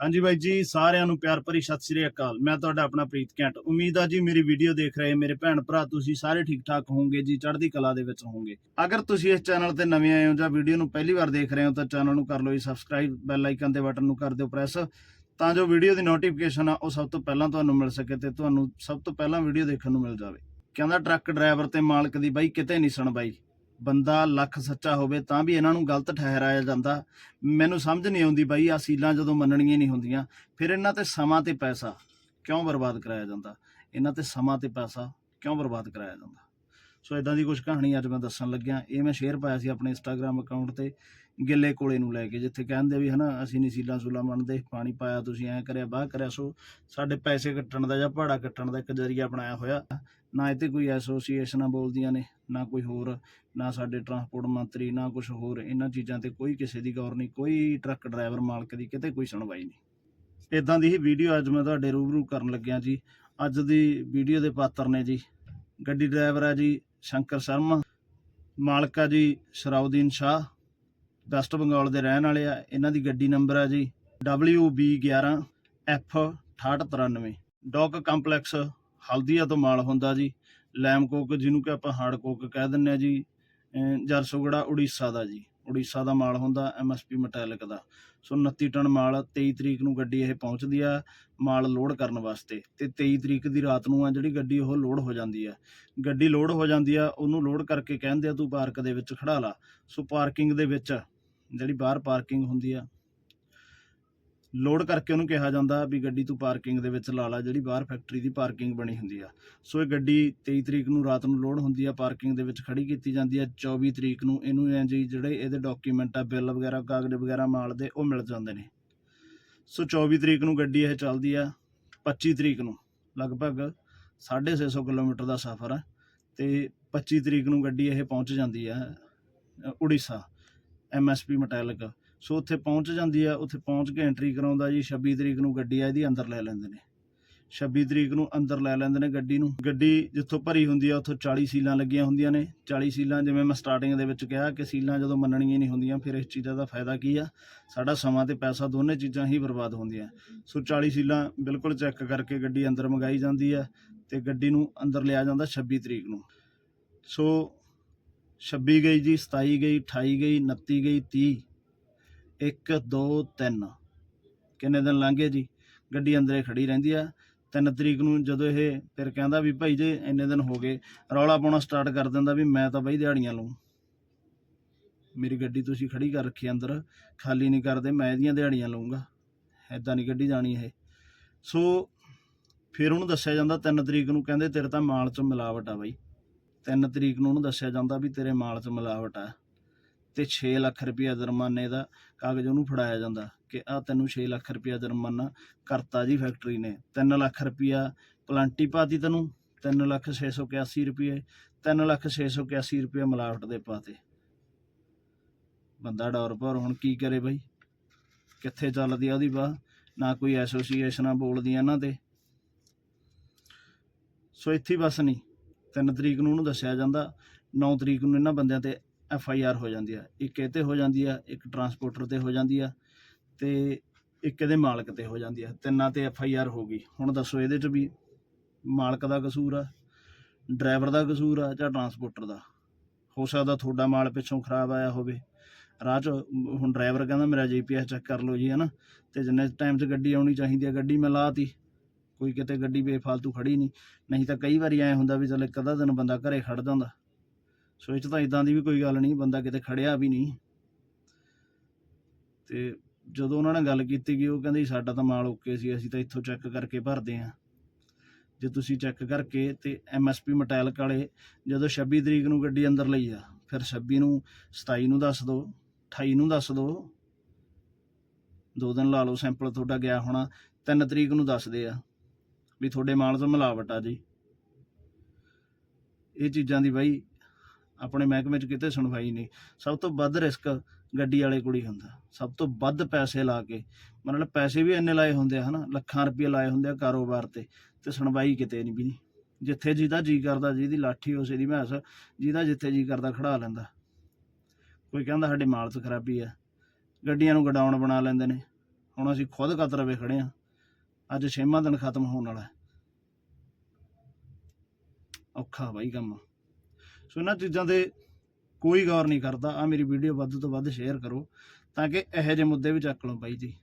ਹਾਂਜੀ ਬਾਈ ਜੀ, ਸਾਰਿਆਂ ਨੂੰ ਪਿਆਰ ਭਰੀ ਸਤਿ ਸ੍ਰੀ ਅਕਾਲ। ਮੈਂ ਤੁਹਾਡਾ ਆਪਣਾ ਪ੍ਰੀਤ ਕੈਂਟ। ਉਮੀਦ ਆ ਜੀ ਮੇਰੀ ਵੀਡੀਓ ਦੇਖ ਰਹੇ ਮੇਰੇ ਭੈਣ ਭਰਾ, ਤੁਸੀਂ ਸਾਰੇ ਠੀਕ ਠਾਕ ਹੋਵੋਗੇ ਜੀ, ਚੜ੍ਹਦੀ ਕਲਾ ਦੇ ਵਿੱਚ ਹੋਵੋਗੇ। ਅਗਰ ਤੁਸੀਂ ਇਸ ਚੈਨਲ ਤੇ ਨਵੇਂ ਆਏ ਹੋ ਜਾਂ ਵੀਡੀਓ ਨੂੰ ਪਹਿਲੀ ਵਾਰ ਦੇਖ ਰਹੇ ਹੋ, ਤਾਂ ਚੈਨਲ ਨੂੰ ਕਰ ਲਓ ਜੀ ਸਬਸਕ੍ਰਾਈਬ, ਬੈਲ ਆਈਕਨ ਦੇ ਬਟਨ ਨੂੰ ਕਰ ਦਿਓ ਪ੍ਰੈਸ। ਤਾਂ ਜੋ ਵੀਡੀਓ ਦੀ ਨੋਟੀਫਿਕੇਸ਼ਨ ਆ, ਉਹ ਸਭ ਤੋਂ ਪਹਿਲਾਂ ਤੁਹਾਨੂੰ ਮਿਲ ਸਕੇ ਤੇ ਤੁਹਾਨੂੰ ਸਭ ਤੋਂ ਪਹਿਲਾਂ ਵੀਡੀਓ ਦੇਖਣ ਨੂੰ ਮਿਲ ਜਾਵੇ। ਕਹਿੰਦਾ ਟਰੱਕ ਡਰਾਈਵਰ ਤੇ ਮਾਲਕ ਦੀ ਬਾਈ ਕਿਤੇ ਨਹੀਂ ਸੁਣ ਬਾਈ। ਬੰਦਾ ਲੱਖ ਸੱਚਾ ਹੋਵੇ ਤਾਂ ਵੀ ਇਹਨਾਂ ਨੂੰ ਗਲਤ ਠਹਿਰਾਇਆ ਜਾਂਦਾ। ਮੈਨੂੰ ਸਮਝ ਨਹੀਂ ਆਉਂਦੀ ਬਾਈ ਅਸੀਲਾਂ ਜਦੋਂ ਮੰਨਣੀਆਂ ਨਹੀਂ ਹੁੰਦੀਆਂ। ਫਿਰ ਇਹਨਾਂ ਤੇ ਸਮਾਂ ਤੇ ਪੈਸਾ ਕਿਉਂ ਬਰਬਾਦ ਕਰਾਇਆ ਜਾਂਦਾ? ਇਹਨਾਂ ਤੇ ਸਮਾਂ ਤੇ ਪੈਸਾ ਕਿਉਂ ਬਰਬਾਦ ਕਰਾਇਆ ਜਾਂਦਾ? ਸੋ ਇਦਾਂ ਦੀ ਕੁਝ ਕਹਾਣੀ ਅੱਜ ਮੈਂ ਦੱਸਣ ਲੱਗਿਆ। ਇਹ ਮੈਂ ਸ਼ੇਅਰ ਪਾਇਆ ਸੀ ਆਪਣੇ ਇੰਸਟਾਗ੍ਰam ਅਕਾਊਂਟ ਤੇ ਗਿੱਲੇ ਕੋਲੇ ਨੂੰ ਲੈ ਕੇ, ਜਿੱਥੇ ਕਹਿੰਦੇ ਵੀ ਹਨਾ, ਅਸੀਂ ਨਹੀਂ ਸੀਲਾਂ ਸੂਲਾਂ ਮੰਨਦੇ, ਪਾਣੀ ਪਾਇਆ ਤੁਸੀਂ, ਐ ਕਰਿਆ, ਬਾਹ ਕਰਿਆ। ਸੋ ਸਾਡੇ ਪੈਸੇ ਕੱਟਣ ਦਾ ਜਾਂ ਭਾੜਾ ਕੱਟਣ ਦਾ ਇੱਕ ਜ਼ਰੀਆ ਬਣਾਇਆ ਹੋਇਆ। ਨਾ ਇਹ ਕੋਈ ਐਸੋਸੀਏਸ਼ਨਾਂ ਬੋਲਦੀਆਂ ਨੇ, ਨਾ ਕੋਈ ਹੋਰ, ਨਾ ਸਾਡੇ ਟਰਾਂਸਪੋਰਟ ਮੰਤਰੀ, ਨਾ ਕੁਝ ਹੋਰ। ਇਹਨਾਂ ਚੀਜ਼ਾਂ ਤੇ ਕੋਈ ਕਿਸੇ ਦੀ ਗੌਰ ਨਹੀਂ, ਕੋਈ ਟਰੱਕ ਡਰਾਈਵਰ ਮਾਲਕ ਦੀ ਕਿਤੇ ਕੋਈ ਸੁਣਵਾਈ ਨਹੀਂ। ਇਦਾਂ ਦੀ ਹੀ ਵੀਡੀਓ ਅੱਜ ਮੈਂ ਤੁਹਾਡੇ ਰੂਬਰੂ ਕਰਨ ਲੱਗਿਆ ਜੀ। ਅੱਜ ਦੀ ਵੀਡੀਓ ਦੇ ਪਾਤਰ ਨੇ ਜੀ। ਗੱਡੀ ਡਰਾਈਵਰ ਆ ਜੀ ਸ਼ੰਕਰ ਸ਼ਰਮਾ, ਮਾਲਕ ਆ ਜੀ ਸ਼ਰਾਉਦੀਨ ਸ਼ਾਹ, ਵੈਸਟ ਬੰਗਾਲ ਦੇ ਰਹਿਣ ਵਾਲੇ ਆ। ਇਹਨਾਂ ਦੀ ਗੱਡੀ ਨੰਬਰ ਆ ਜੀ WB11 F6893 dock complex Haldia ਤੋਂ ਮਾਲ ਹੁੰਦਾ ਜੀ। ਲੈਮਕੋਕ ਜਿਹਨੂੰ ਕਿ ਆਪਾਂ ਹਾਰਡ ਕੋਕ ਕਹਿ ਦਿੰਨੇ ਆ ਜੀ ਜਰਸੋਗੜਾ, ਉੜੀਸਾ ਦਾ ਜੀ। ਉੜੀਸਾ ਦਾ ਮਾਲ ਹੁੰਦਾ ਐਮਐਸਪੀ ਮੈਟੈਲਿਕ ਦਾ। ਸੋ 29 ਟਨ ਮਾਲ 23 ਤਰੀਕ ਨੂੰ ਗੱਡੀ ਇਹ ਪਹੁੰਚਦੀ ਆ ਮਾਲ ਲੋਡ ਕਰਨ ਵਾਸਤੇ। ਤੇ 23 ਤਰੀਕ ਦੀ ਰਾਤ ਨੂੰ ਆ ਜਿਹੜੀ ਗੱਡੀ ਉਹ ਲੋਡ ਹੋ ਜਾਂਦੀ ਆ। ਗੱਡੀ ਲੋਡ ਹੋ ਜਾਂਦੀ ਆ, ਉਹਨੂੰ ਲੋਡ ਕਰਕੇ ਕਹਿੰਦੇ ਆ ਤੂੰ ਪਾਰਕ ਦੇ ਵਿੱਚ ਖੜਾ ਲਾ। ਸੋ ਪਾਰਕਿੰਗ ਦੇ ਵਿੱਚ ਜਿਹੜੀ ਬਾਹਰ ਪਾਰਕਿੰਗ ਹੁੰਦੀ ਆ ਲੋਡ ਕਰਕੇ ਉਹਨੂੰ ਕਿਹਾ ਜਾਂਦਾ ਵੀ ਗੱਡੀ ਤੂੰ ਪਾਰਕਿੰਗ ਦੇ ਵਿੱਚ ਲਾ ਲਾ ਜਿਹੜੀ ਬਾਹਰ ਫੈਕਟਰੀ ਦੀ ਪਾਰਕਿੰਗ ਬਣੀ ਹੁੰਦੀ ਆ। ਸੋ ਇਹ ਗੱਡੀ 23 ਤਰੀਕ ਨੂੰ ਰਾਤ ਨੂੰ ਲੋਡ ਹੁੰਦੀ ਆ ਪਾਰਕਿੰਗ ਦੇ ਵਿੱਚ ਖੜੀ ਕੀਤੀ ਜਾਂਦੀ ਆ। 24 ਤਰੀਕ ਨੂੰ ਇਹਨੂੰ ਐਂ ਜੀ ਜਿਹੜੇ ਇਹਦੇ ਡਾਕੂਮੈਂਟ ਆ ਬਿੱਲ ਵਗੈਰਾ ਕਾਗਜ਼ ਵਗੈਰਾ ਮਾਲ ਦੇ ਉਹ ਮਿਲ ਜਾਂਦੇ ਨੇ। ਸੋ 24 ਤਰੀਕ ਨੂੰ ਗੱਡੀ ਇਹ ਚੱਲਦੀ ਆ 25 ਤਰੀਕ ਨੂੰ ਲਗਭਗ 650 ਕਿਲੋਮੀਟਰ ਦਾ ਸਫ਼ਰ ਆ ਤੇ 25 ਤਰੀਕ ਨੂੰ ਗੱਡੀ ਇਹ ਪਹੁੰਚ ਜਾਂਦੀ ਆ ਅ, ਉੜੀਸਾ ਐਮਐਸਪੀ ਮੈਟੈਲਿਕ। ਸੋ ਉੱਥੇ ਪਹੁੰਚ ਜਾਂਦੀ ਆ, ਉੱਥੇ ਪਹੁੰਚ ਕੇ ਐਂਟਰੀ ਕਰਾਉਂਦਾ ਜੀ 26 ਤਰੀਕ ਨੂੰ ਗੱਡੀ ਆ, ਇਹਦੀ ਅੰਦਰ ਲੈ ਲੈਂਦੇ ਨੇ। 26 ਤਰੀਕ ਨੂੰ ਅੰਦਰ ਲੈ ਲੈਂਦੇ ਨੇ ਗੱਡੀ ਨੂੰ। ਗੱਡੀ ਜਿੱਥੋਂ ਭਰੀ ਹੁੰਦੀ ਆ, ਉੱਥੋਂ 40 ਸੀਲਾਂ ਲੱਗੀਆਂ ਹੁੰਦੀਆਂ ਨੇ। 40 ਸੀਲਾਂ ਜਿਵੇਂ ਮੈਂ ਸਟਾਰਟਿੰਗ ਦੇ ਵਿੱਚ ਕਿਹਾ ਕਿ ਸੀਲਾਂ ਜਦੋਂ ਮੰਨਣੀਆਂ ਨਹੀਂ ਹੁੰਦੀਆਂ, ਫਿਰ ਇਸ ਚੀਜ਼ਾਂ ਦਾ ਫਾਇਦਾ ਕੀ ਆ? ਸਾਡਾ ਸਮਾਂ ਤੇ ਪੈਸਾ ਦੋਨੇ ਚੀਜ਼ਾਂ ਹੀ ਬਰਬਾਦ ਹੁੰਦੀਆਂ। ਸੋ 40 ਸੀਲਾਂ ਬਿਲਕੁਲ ਚੈੱਕ ਕਰਕੇ ਗੱਡੀ ਅੰਦਰ ਮੰਗਾਈ ਜਾਂਦੀ ਆ ਤੇ ਗੱਡੀ ਨੂੰ ਅੰਦਰ ਲਿਆ ਜਾਂਦਾ 26 ਤਰੀਕ ਨੂੰ। ਸੋ 26 ਗਈ ਜੀ 27 ਗਈ 28 ਗਈ 29 ਗਈ 30 1 2 3 ਕਿੰਨੇ ਦਿਨ ਲੰਘੇ ਜੀ? ਗੱਡੀ ਅੰਦਰੇ ਖੜੀ ਰਹਿੰਦੀ ਆ। 3 ਤਰੀਕ ਨੂੰ ਜਦੋਂ ਇਹ ਫਿਰ ਕਹਿੰਦਾ ਵੀ ਭਾਈ ਜੇ ਇੰਨੇ ਦਿਨ ਹੋ ਗਏ, ਰੌਲਾ ਪਾਉਣਾ ਸਟਾਰਟ ਕਰ ਦਿੰਦਾ ਵੀ ਮੈਂ ਤਾਂ ਬਈ ਦਿਹਾੜੀਆਂ ਲਊ। ਮੇਰੀ ਗੱਡੀ ਤੁਸੀਂ ਖੜੀ ਕਰ ਰੱਖੀ ਅੰਦਰ, ਖਾਲੀ ਨਹੀਂ ਕਰਦੇ, ਮੈਂ ਇਹਦੀਆਂ ਦਿਹਾੜੀਆਂ ਲਊਂਗਾ। ਐਦਾਂ ਨਹੀਂ ਗੱਡੀ ਜਾਣੀ ਇਹ। ਸੋ ਫਿਰ ਉਹਨੂੰ ਦੱਸਿਆ ਜਾਂਦਾ 3 ਤਰੀਕ ਨੂੰ ਕਹਿੰਦੇ ਤੇਰੇ ਤਾਂ ਮਾਲ 'ਚ ਮਿਲਾਵਟ ਆ ਬਾਈ। 3 ਤਰੀਕ ਨੂੰ ਉਹਨੂੰ ਦੱਸਿਆ ਜਾਂਦਾ ਵੀ ਤੇਰੇ ਮਾਲ 'ਚ ਮਿਲਾਵਟ ਆ। ਤੇ 6 ਲੱਖ ਰੁਪਇਆ ਜੁਰਮਾਨੇ ਦਾ ਕਾਗਜ਼ ਉਹਨੂੰ ਫੜਾਇਆ ਜਾਂਦਾ ਕਿ ਆ ਤੈਨੂੰ 6 ਲੱਖ ਰੁਪਇਆ ਜੁਰਮਾਨਾ ਕਰਤਾ ਜੀ ਫੈਕਟਰੀ ਨੇ। 3 ਲੱਖ ਰੁਪਇਆ ਪਲਾਂਟੀ ਪਾਤੀ ਤੈਨੂੰ 3 ਲੱਖ 681 ਰੁਪਏ 3 ਲੱਖ 681 ਰੁਪਏ ਮਿਲਾਵਟ ਦੇ ਪਾਤੇ। ਬੰਦਾ ਡੌਰ ਪਰ ਹੁਣ ਕੀ ਕਰੇ ਬਈ? ਕਿੱਥੇ ਚੱਲਦੀ ਆ ਉਹਦੀ ਬਾਹ? ਨਾ ਕੋਈ ਐਸੋਸੀਏਸ਼ਨਾਂ ਬੋਲਦੀਆਂ ਇਹਨਾਂ ਤੇ। ਸੋ ਇੱਥੇ ਬਸ ਨਹੀਂ 3 ਤਰੀਕ ਨੂੰ ਉਹਨੂੰ ਦੱਸਿਆ ਜਾਂਦਾ 9 ਤਰੀਕ ਨੂੰ ਇਹਨਾਂ ਬੰਦਿਆਂ ਤੇ ਐਫ ਆਈ ਆਰ ਹੋ ਜਾਂਦੀ ਆ। ਇੱਕ ਇਹ ਤੇ ਹੋ ਜਾਂਦੀ ਆ, ਇੱਕ ਟਰਾਂਸਪੋਰਟਰ ਤੇ ਹੋ ਜਾਂਦੀ ਆ ਤੇ ਇੱਕ ਇਹਦੇ ਮਾਲਕ ਤੇ ਹੋ ਜਾਂਦੀ ਆ। ਤਿੰਨਾਂ ਤੇ ਐਫ ਆਈ ਆਰ ਹੋ ਗਈ। ਹੁਣ ਦੱਸੋ ਇਹਦੇ ਚ ਵੀ ਮਾਲਕ ਦਾ ਕਸੂਰ ਆ, ਡਰਾਈਵਰ ਦਾ ਕਸੂਰ ਆ ਜਾਂ ਟਰਾਂਸਪੋਰਟਰ ਦਾ? ਹੋ ਸਕਦਾ ਤੁਹਾਡਾ ਮਾਲ ਪਿੱਛੋਂ ਖਰਾਬ ਆਇਆ ਹੋਵੇ। ਰਾਹ 'ਚ ਹੁਣ ਡਰਾਈਵਰ ਕਹਿੰਦਾ ਮੇਰਾ ਜੀਪੀਐਸ ਚੈੱਕ ਕਰ ਲਓ ਜੀ, ਹਨਾ? ਤੇ ਜਿੰਨੇ ਟਾਈਮ 'ਚ ਗੱਡੀ ਆਉਣੀ ਚਾਹੀਦੀ ਆ, ਗੱਡੀ ਮੈਂ ਲਾਤੀ। ਕੋਈ ਕਿਤੇ ਗੱਡੀ ਬੇਫਾਲਤੂ ਖੜੀ ਨਹੀਂ। ਨਹੀਂ ਤਾਂ ਕਈ ਵਾਰੀ ਐ ਹੁੰਦਾ ਵੀ ਚੱਲ ਇੱਕ ਅੱਧਾ ਦਿਨ ਬੰਦਾ ਘਰੇ ਖੜ ਜਾਂਦਾ। ਸੋ ਇਹ 'ਚ ਤਾਂ ਇਦਾਂ ਦੀ ਵੀ ਕੋਈ ਗੱਲ ਨਹੀਂ, ਬੰਦਾ ਕਿਤੇ ਖੜਿਆ ਵੀ ਨਹੀਂ। ਤੇ ਜਦੋਂ ਉਹਨਾਂ ਨਾਲ ਗੱਲ ਕੀਤੀ ਗਈ, ਉਹ ਕਹਿੰਦੇ ਸਾਡਾ ਤਾਂ ਮਾਲ ਓਕੇ ਸੀ, ਅਸੀਂ ਤਾਂ ਇੱਥੋਂ ਚੈੱਕ ਕਰਕੇ ਭਰਦੇ ਆਂ ਜੇ ਤੁਸੀਂ ਚੈੱਕ ਕਰਕੇ ਤੇ ਐਮਐਸਪੀ ਮਟੈਲਕ ਵਾਲੇ ਜਦੋਂ 26 ਤਰੀਕ ਨੂੰ ਗੱਡੀ ਅੰਦਰ ਲਈ ਆ, ਫਿਰ 26 ਨੂੰ 27 ਨੂੰ ਦੱਸ ਦਿਓ 28 ਨੂੰ ਦੱਸ ਦਿਓ। ਦੋ ਦਿਨ ਲਾ ਲਓ ਸੈਂਪਲ ਤੁਹਾਡਾ ਗਿਆ ਹੋਣਾ 3 ਤਰੀਕ ਨੂੰ ਦੱਸਦੇ ਆ ਵੀ ਤੁਹਾਡੇ ਮਾਲ ਤੋਂ ਮਿਲਾਵਟ ਆ ਜੀ। ਇਹ ਚੀਜ਼ਾਂ ਦੀ ਬਾਈ ਆਪਣੇ ਮਹਿਕਮੇ 'ਚ ਕਿਤੇ ਸੁਣਵਾਈ ਨਹੀਂ। ਸਭ ਤੋਂ ਵੱਧ ਰਿਸਕ ਗੱਡੀ ਵਾਲੇ ਕੋਲ ਹੀ ਹੁੰਦਾ। ਸਭ ਤੋਂ ਵੱਧ ਪੈਸੇ ਲਾ ਕੇ, ਮਤਲਬ ਪੈਸੇ ਵੀ ਇੰਨੇ ਲਾਏ ਹੁੰਦੇ ਆ, ਹਨਾ? ਲੱਖਾਂ ਰੁਪਏ ਲਾਏ ਹੁੰਦੇ ਆ ਕਾਰੋਬਾਰ ਤੇ ਤੇ ਸੁਣਵਾਈ ਕਿਤੇ ਨਹੀਂ ਵੀ ਨਹੀਂ। ਜਿੱਥੇ ਜਿਹਦਾ ਜੀ ਕਰਦਾ, ਜਿਹਦੀ ਲਾਠੀ ਉਸੇ ਦੀ ਮਹਿਸ ਜਿਹਦਾ ਜਿੱਥੇ ਜੀ ਕਰਦਾ ਖੜਾ ਲੈਂਦਾ। ਕੋਈ ਕਹਿੰਦਾ ਸਾਡੇ ਮਾਲ 'ਚ ਖਰਾਬੀ ਆ। ਗੱਡੀਆਂ ਨੂੰ ਗਡਾਊਨ ਬਣਾ ਲੈਂਦੇ ਨੇ। ਹੁਣ ਅਸੀਂ ਖੁਦ ਕਤਰਵੇ ਖੜੇ ਆ। ਅੱਜ ਛੇਵਾਂ ਦਿਨ ਖਤਮ ਹੋਣ ਵਾਲਾ ਔਖਾ ਬਾਈ ਕੰਮ। ਸੋ ਇਹਨਾਂ ਚੀਜ਼ਾਂ ਤੇ ਕੋਈ ਗੌਰ ਨਹੀਂ ਕਰਦਾ। ਆ ਮੇਰੀ ਵੀਡੀਓ ਵੱਧ ਤੋਂ ਵੱਧ ਸ਼ੇਅਰ ਕਰੋ ਤਾਂ ਕਿ ਇਹੋ ਜਿਹੇ ਮੁੱਦੇ ਵੀ ਚੱਕ ਲਓ ਬਾਈ ਜੀ।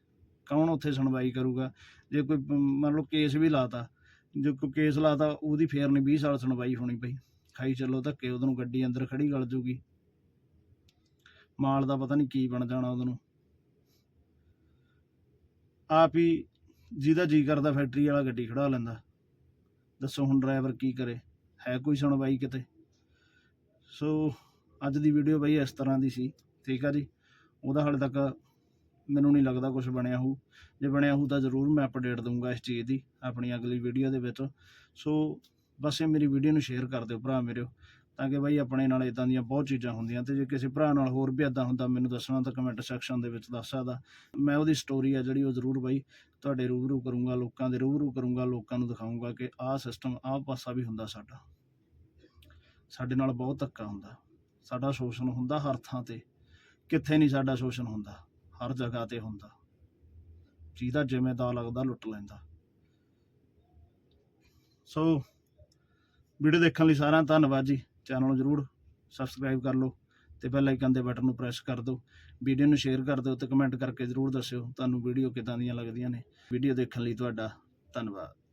ਕੌਣ ਉੱਥੇ ਸੁਣਵਾਈ ਕਰੂਗਾ? ਜੇ ਕੋਈ ਮੰਨ ਲਓ ਕੇਸ ਵੀ ਲਾਤਾ, ਜੇ ਕੋਈ ਕੇਸ ਲਾਤਾ, ਉਹਦੀ ਫੇਰ ਨਹੀਂ 20 ਸਾਲ ਸੁਣਵਾਈ ਹੋਣੀ ਪਈ। ਖਾਈ ਚੱਲੋ ਧੱਕੇ, ਉਹਦੋਂ ਗੱਡੀ ਅੰਦਰ ਖੜੀ ਗਲ ਜੂਗੀ। ਮਾਲ ਦਾ ਪਤਾ ਨਹੀਂ ਕੀ ਬਣ ਜਾਣਾ ਉਹਦੋਂ। ਆਪ ਹੀ ਜਿਹਦਾ ਜੀ ਕਰਦਾ ਫੈਕਟਰੀ ਵਾਲਾ ਗੱਡੀ ਖੜਾ ਲੈਂਦਾ। ਦੱਸੋ ਹੁਣ ਡਰਾਈਵਰ ਕੀ ਕਰੇ? ਹੈ ਕੋਈ ਸੁਣਵਾਈ ਕਿਤੇ? ਸੋ ਅੱਜ ਦੀ ਵੀਡੀਓ ਬਈ ਇਸ ਤਰ੍ਹਾਂ ਦੀ ਸੀ, ਠੀਕ ਆ ਜੀ? ਉਹਦਾ ਹਾਲੇ ਤੱਕ ਮੈਨੂੰ ਨਹੀਂ ਲੱਗਦਾ ਕੁਝ ਬਣਿਆ ਹੋਊ। ਜੇ ਬਣਿਆ ਹੋਊ ਤਾਂ ਜ਼ਰੂਰ ਮੈਂ ਅਪਡੇਟ ਦਊਂਗਾ ਇਸ ਚੀਜ਼ ਦੀ, ਆਪਣੀ ਅਗਲੀ ਵੀਡੀਓ ਦੇ ਵਿੱਚ। ਸੋ ਬਸ ਇਹ ਮੇਰੀ ਵੀਡੀਓ ਨੂੰ ਸ਼ੇਅਰ ਕਰ ਦਿਓ ਭਰਾ ਮੇਰੇ। ਤਾਂ ਕਿ ਬਾਈ ਆਪਣੇ ਨਾਲ ਇਦਾਂ ਦੀਆਂ ਬਹੁਤ ਚੀਜ਼ਾਂ ਹੁੰਦੀਆਂ ਤੇ ਜੇ ਕਿਸੇ ਭਰਾ ਨਾਲ ਹੋਰ ਵੀ ਇਦਾਂ ਹੁੰਦਾ, ਮੈਨੂੰ ਦੱਸਣਾ ਤਾਂ ਕਮੈਂਟ ਸੈਕਸ਼ਨ ਦੇ ਵਿੱਚ ਦੱਸ ਸਕਦਾ। ਮੈਂ ਉਹਦੀ ਸਟੋਰੀ ਆ ਜਿਹੜੀ ਉਹ ਜ਼ਰੂਰ ਬਾਈ ਤੁਹਾਡੇ ਰੂਬਰੂ ਕਰੂੰਗਾ, ਲੋਕਾਂ ਦੇ ਰੂਬਰੂ ਕਰੂੰਗਾ, ਲੋਕਾਂ ਨੂੰ ਦਿਖਾਊਂਗਾ ਕਿ ਆਹ ਸਿਸਟਮ ਆਹ ਪਾਸਾ ਵੀ ਹੁੰਦਾ ਸਾਡਾ। ਸਾਡੇ ਨਾਲ ਬਹੁਤ ਧੱਕਾ ਹੁੰਦਾ। ਸਾਡਾ ਸ਼ੋਸ਼ਣ ਹੁੰਦਾ ਹਰ ਥਾਂ ਤੇ। ਕਿੱਥੇ ਨਹੀਂ ਸਾਡਾ ਸ਼ੋਸ਼ਣ ਹੁੰਦਾ, ਹਰ ਜਗ੍ਹਾ ਤੇ ਹੁੰਦਾ। ਜਿਹਦਾ ਜਿਵੇਂ ਦਾ ਲੱਗਦਾ ਲੁੱਟ ਲੈਂਦਾ। ਸੋ ਵੀਡੀਓ ਦੇਖਣ ਲਈ ਸਾਰਿਆਂ ਦਾ ਧੰਨਵਾਦ ਜੀ। ਚੈਨਲ ਨੂੰ ਜਰੂਰ ਸਬਸਕ੍ਰਾਈਬ ਕਰ ਲਓ ਤੇ ਬੈਲ ਆਈਕਨ ਦੇ ਬਟਨ ਨੂੰ ਪ੍ਰੈਸ ਕਰ ਦਿਓ। ਵੀਡੀਓ ਨੂੰ ਸ਼ੇਅਰ ਕਰ ਦਿਓ ਤੇ ਕਮੈਂਟ ਕਰਕੇ ਜਰੂਰ ਦੱਸਿਓ ਤੁਹਾਨੂੰ ਵੀਡੀਓ ਕਿਦਾਂ ਦੀਆਂ ਲੱਗਦੀਆਂ ਨੇ। ਵੀਡੀਓ ਦੇਖਣ ਲਈ ਤੁਹਾਡਾ ਧੰਨਵਾਦ।